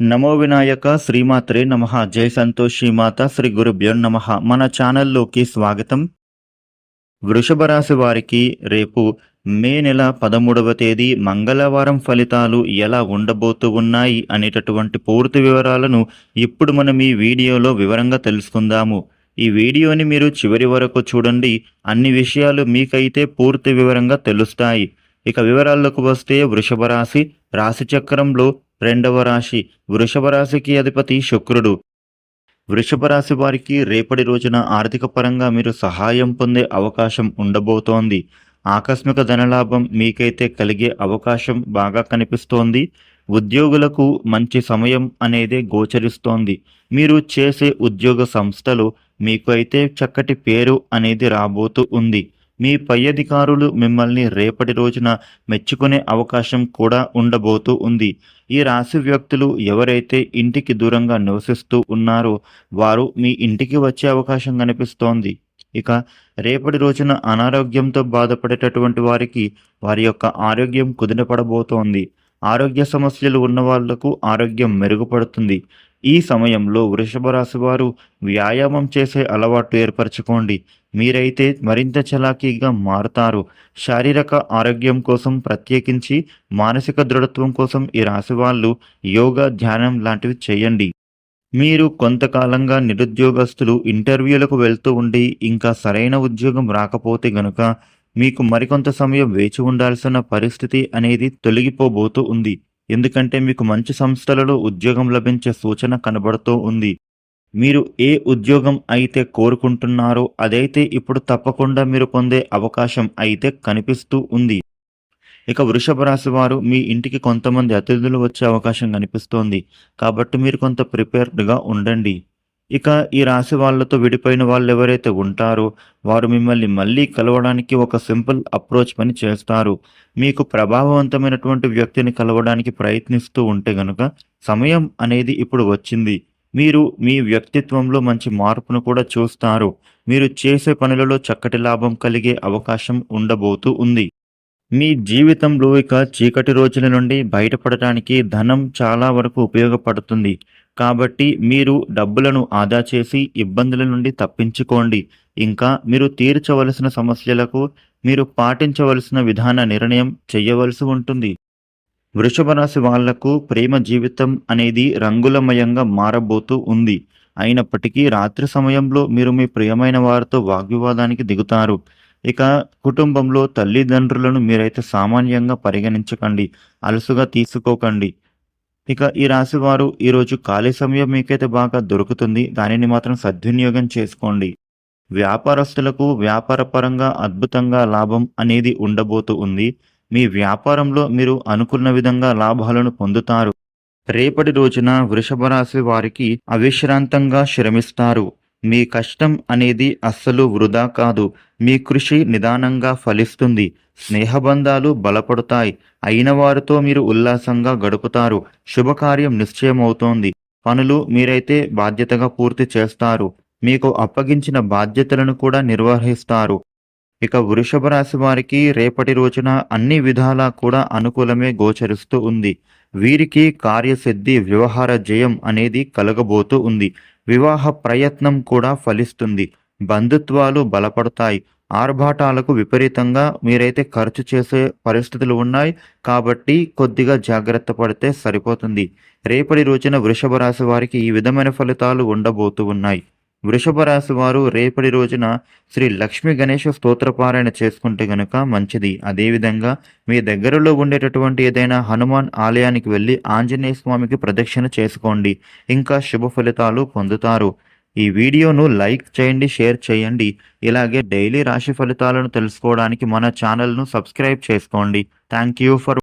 నమో వినాయక శ్రీమాత్రే నమ. జై సంతోషి మాత శ్రీ గురుభ్యో నమ. మన ఛానల్లోకి స్వాగతం. వృషభ రాశి వారికి రేపు మే నెల పదమూడవ తేదీ మంగళవారం ఫలితాలు ఎలా ఉండబోతూ ఉన్నాయి అనేటటువంటి పూర్తి వివరాలను ఇప్పుడు మనం ఈ వీడియోలో వివరంగా తెలుసుకుందాము. ఈ వీడియోని మీరు చివరి వరకు చూడండి. అన్ని విషయాలు మీకైతే పూర్తి వివరంగా తెలుస్తాయి. ఇక వివరాల్లోకి వస్తే వృషభ రాశి రెండవ రాశి వృషభ రాశికి అధిపతి శుక్రుడు. వృషభ రాశి వారికి రేపటి రోజున ఆర్థిక పరంగా మీరు సహాయం పొందే అవకాశం ఉండబోతోంది. ఆకస్మిక ధనలాభం మీకైతే కలిగే అవకాశం బాగా కనిపిస్తోంది. ఉద్యోగులకు మంచి సమయం అనేది గోచరిస్తోంది. మీరు చేసే ఉద్యోగ సంస్థలో మీకు అయితే చక్కటి పేరు అనేది రాబోతూ ఉంది. మీ పై అధికారులు మిమ్మల్ని రేపటి రోజున మెచ్చుకునే అవకాశం కూడా ఉండబోతూ ఉంది. ఈ రాశి వ్యక్తులు ఎవరైతే ఇంటికి దూరంగా నివసిస్తూ ఉన్నారో వారు మీ ఇంటికి వచ్చే అవకాశం కనిపిస్తోంది. ఇక రేపటి రోజున అనారోగ్యంతో బాధపడేటటువంటి వారికి వారి యొక్క ఆరోగ్యం కుదినపడబోతోంది ఆరోగ్య సమస్యలు ఉన్న వాళ్ళకు ఆరోగ్యం మెరుగుపడుతుంది. ఈ సమయంలో వృషభ రాశి వారు వ్యాయామం చేసే అలవాటు ఏర్పరచుకోండి. మీరైతే మరింత చలాకీగా మారుతారు. శారీరక ఆరోగ్యం కోసం ప్రత్యేకించి మానసిక దృఢత్వం కోసం ఈ రాశి వాళ్ళు యోగా ధ్యానం లాంటివి చేయండి. మీరు కొంతకాలంగా నిరుద్యోగస్తులు ఇంటర్వ్యూలకు వెళ్తూ ఉండి ఇంకా సరైన ఉద్యోగం రాకపోతే గనుక మీకు మరికొంత సమయం వేచి ఉండాల్సిన పరిస్థితి అనేది తొలగిపోబోతూ ఉంది. ఎందుకంటే మీకు మంచి సంస్థలలో ఉద్యోగం లభించే సూచన కనబడుతూ ఉంది. మీరు ఏ ఉద్యోగం అయితే కోరుకుంటున్నారో అదైతే ఇప్పుడు తప్పకుండా మీరు పొందే అవకాశం అయితే కనిపిస్తూ ఉంది. ఇక వృషభ రాశి వారు మీ ఇంటికి కొంతమంది అతిథులు వచ్చే అవకాశం కనిపిస్తోంది. కాబట్టి మీరు కొంత ప్రిపేర్డ్గా ఉండండి. ఇక ఈ రాశి వాళ్ళతో విడిపోయిన వాళ్ళు ఎవరైతే ఉంటారో వారు మిమ్మల్ని మళ్ళీ కలవడానికి ఒక సింపుల్ అప్రోచ్ పని చేస్తారు. మీకు ప్రభావవంతమైనటువంటి వ్యక్తిని కలవడానికి ప్రయత్నిస్తూ ఉంటే గనుక సమయం అనేది ఇప్పుడు వచ్చింది. మీరు మీ వ్యక్తిత్వంలో మంచి మార్పును కూడా చూస్తారు. మీరు చేసే పనులలో చక్కటి లాభం కలిగే అవకాశం ఉండబోతూ ఉంది. మీ జీవితంలో ఇక చీకటి రోజుల నుండి బయటపడటానికి ధనం చాలా వరకు ఉపయోగపడుతుంది. కాబట్టి మీరు డబ్బులను ఆదా చేసి ఇబ్బందుల నుండి తప్పించుకోండి. ఇంకా మీరు తీర్చవలసిన సమస్యలకు మీరు పాటించవలసిన విధాన నిర్ణయం చేయవలసి ఉంటుంది. వృషభ రాశి వాళ్ళకు ప్రేమ జీవితం అనేది రంగులమయంగా మారబోతూ ఉంది. అయినప్పటికీ రాత్రి సమయంలో మీరు మీ ప్రియమైన వారితో వాగ్వివాదానికి దిగుతారు. ఇక కుటుంబంలో తల్లిదండ్రులను మీరైతే సామాన్యంగా పరిగణించకండి. అలసుగా తీసుకోకండి. ఇక ఈ రాశి వారు ఈరోజు ఖాళీ సమయం మీకైతే బాగా దొరుకుతుంది. దానిని మాత్రం సద్వినియోగం చేసుకోండి. వ్యాపారస్తులకు వ్యాపార పరంగా అద్భుతంగా లాభం అనేది ఉండబోతూ ఉంది. మీ వ్యాపారంలో మీరు అనుకున్న విధంగా లాభాలను పొందుతారు. రేపటి రోజున వృషభ రాశి వారికి అవిశ్రాంతంగా శ్రమిస్తారు. మీ కష్టం అనేది అస్సలు వృధా కాదు. మీ కృషి నిదానంగా ఫలిస్తుంది. స్నేహబంధాలు బలపడతాయి. అయిన వారితో మీరు ఉల్లాసంగా గడుపుతారు. శుభకార్యం నిశ్చయమవుతోంది. పనులు మీరైతే బాధ్యతగా పూర్తి చేస్తారు. మీకు అప్పగించిన బాధ్యతలను కూడా నిర్వహిస్తారు. ఇక వృషభ రాశి వారికి రేపటి రోజున అన్ని విధాలా కూడా అనుకూలమే గోచరిస్తూ ఉంది. వీరికి కార్యసిద్ధి వ్యవహార జయం అనేది కలగబోతూ ఉంది. వివాహ ప్రయత్నం కూడా ఫలిస్తుంది. బంధుత్వాలు బలపడతాయి. ఆర్భాటాలకు విపరీతంగా మీరైతే ఖర్చు చేసే పరిస్థితులు ఉన్నాయి. కాబట్టి కొద్దిగా జాగ్రత్త పడితే సరిపోతుంది. రేపటి రోజున వృషభ రాశి వారికి ఈ విధమైన ఫలితాలు ఉండబోతూ ఉన్నాయి. వృషభ రాశి వారు రేపటి రోజున శ్రీ లక్ష్మీ గణేష స్తోత్రపారాయణ చేసుకుంటే గనుక మంచిది. అదేవిధంగా మీ దగ్గరలో ఉండేటటువంటి ఏదైనా హనుమాన్ ఆలయానికి వెళ్ళి ఆంజనేయ స్వామికి ప్రదక్షిణ చేసుకోండి. ఇంకా శుభ ఫలితాలు పొందుతారు. ఈ వీడియోను లైక్ చేయండి షేర్ చేయండి. ఇలాగే డైలీ రాశి ఫలితాలను తెలుసుకోవడానికి మన ఛానల్ను సబ్స్క్రైబ్ చేసుకోండి. Thank you for